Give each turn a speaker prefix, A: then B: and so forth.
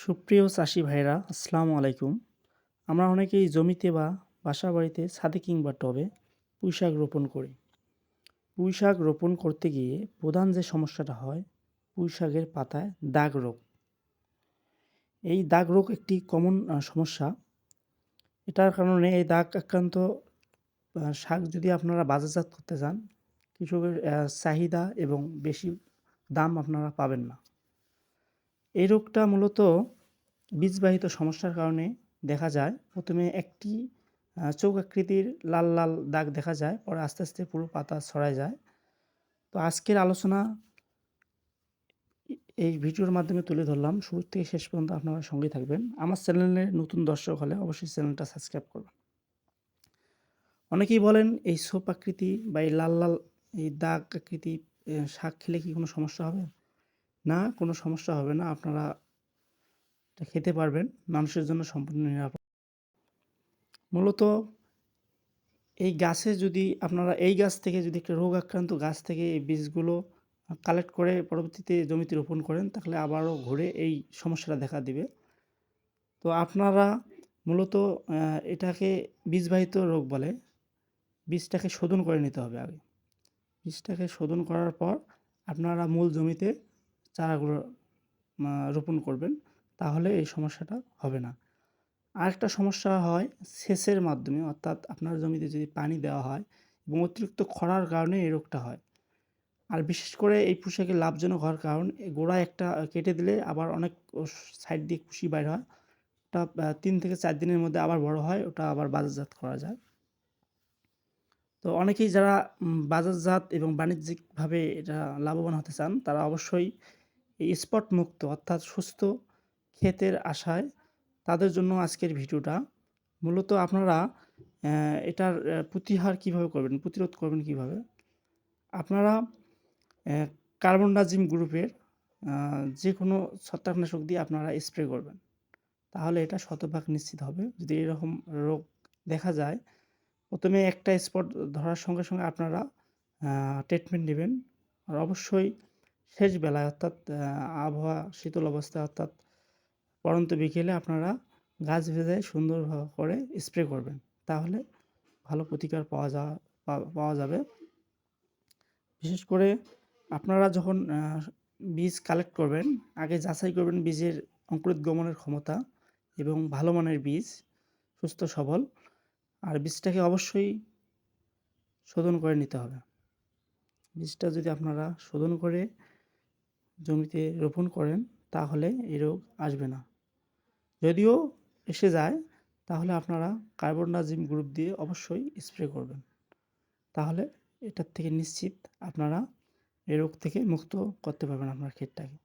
A: সুপ্রিয় চাষি ভাইরা আসসালামু আলাইকুম। আমরা অনেকেই জমিতে বা বাসা বাড়িতে ছাদে কিংবা টবে পুঁই শাক রোপণ করি। পুঁই শাক রোপণ করতে গিয়ে প্রধান যে সমস্যাটা হয়, পুঁই শাকের পাতায় দাগ রোগ। এই দাগ রোগ একটি কমন সমস্যা। এটার কারণে এই দাগ আক্রান্ত শাক যদি আপনারা বাজারজাত করতে চান, কৃষকের চাহিদা এবং বেশি দাম আপনারা পাবেন না। এই রোগটা মূলত বীজবাহিত সমস্যার কারণে দেখা যায়। প্রথমে একটি আহ, চৌক আকৃতির লাল লাল দাগ দেখা যায় পরে আস্তে আস্তে পুরো পাতা ছড়ায় যায়। তো আজকের আলোচনা এই ভিডিওর মাধ্যমে তুলে ধরলাম। শুরু থেকে শেষ পর্যন্ত আপনারা সঙ্গে থাকবেন। আমার চ্যানেলে নতুন দর্শক হলে অবশ্যই চ্যানেলটা সাবস্ক্রাইব করবেন। অনেকেই বলেন এই সোপ আকৃতি বা এই লাল লাল এই দাগ আকৃতি শাক খেলে কি কোনো সমস্যা হবে? না, কোনো সমস্যা হবে না। আপনারা এটা খেতে পারবেন। মানুষের জন্য সম্পূর্ণ নিরাপদ। মূলত এই গাছে যদি আপনারা এই গাছ থেকে যদি একটা রোগ আক্রান্ত গাছ থেকে এই বীজগুলো কালেক্ট করে পরবর্তীতে জমিতে রোপণ করেন, তাহলে আবারও ঘুরে এই সমস্যাটা দেখা দিবে। তো আপনারা মূলত এটাকে বীজবাহিত রোগ বলে। বীজটাকে শোধন করে নিতে হবে আগে। বীজটাকে শোধন করার পর আপনারা মূল জমিতে চারাগুলো রোপণ করবেন, তাহলে এই সমস্যাটা হবে না। আরেকটা সমস্যা হয় সেচের মাধ্যমে, অর্থাৎ আপনার জমিতে যদি পানি দেওয়া হয় এবং অতিরিক্ত খরার কারণে এই রোগটা হয়। আর বিশেষ করে এই পোশাকে লাভজনক হওয়ার কারণ গোড়া একটা কেটে দিলে আবার অনেক সাইড দিয়ে কুশি বাইর হয়। ওটা তিন থেকে চার দিনের মধ্যে আবার বড় হয়, ওটা আবার বাজারজাত করা যায়। তো অনেকেই যারা বাজারজাত এবং বাণিজ্যিকভাবে এটা লাভবান হতে চান, তারা অবশ্যই এই স্পট মুক্ত অর্থাৎ সুস্থ ক্ষেতের আশায় তাদের জন্য আজকের ভিডিওটা। মূলত আপনারা এটার প্রতিহার কীভাবে করবেন প্রতিরোধ করবেন কীভাবে? আপনারা আহ, কার্বন ডাজিম গ্রুপের যে কোনো ছত্রাকনাশক দিয়ে আপনারা স্প্রে করবেন। তাহলে এটা শতভাগ নিশ্চিত হবে। যদি এরকম রোগ দেখা যায় প্রথমে একটা স্পট ধরার সঙ্গে সঙ্গে আপনারা ট্রিটমেন্ট নেবেন। আর অবশ্যই শেষ বেলায় অর্থাৎ আবহাওয়া শীতল অবস্থায় অর্থাৎ পরন্ত বিকেলে আপনারা গাছ ভেজায় সুন্দর করে স্প্রে করবেন। তাহলে ভালো প্রতিকার পাওয়া যা পাওয়া যাবে। বিশেষ করে আপনারা যখন বীজ কালেক্ট করবেন, আগে যাচাই করবেন বীজের অঙ্কুরোদ্গমনের ক্ষমতা এবং ভালো মানের বীজ, সুস্থ সবল, আর বীজটাকে অবশ্যই শোধন করে নিতে হবে। বীজটা যদি আপনারা শোধন করে জমিতে রোপণ করেন, তাহলে এই রোগ আসবে না। যদিও এসে যায়, তাহলে আপনারা কার্বন ডাইজিম গ্রুপ দিয়ে অবশ্যই স্প্রে করবেন। তাহলে এটার থেকে নিশ্চিত আপনারা এ রোগ থেকে মুক্ত করতে পারবেন আপনার ক্ষেতটাকে।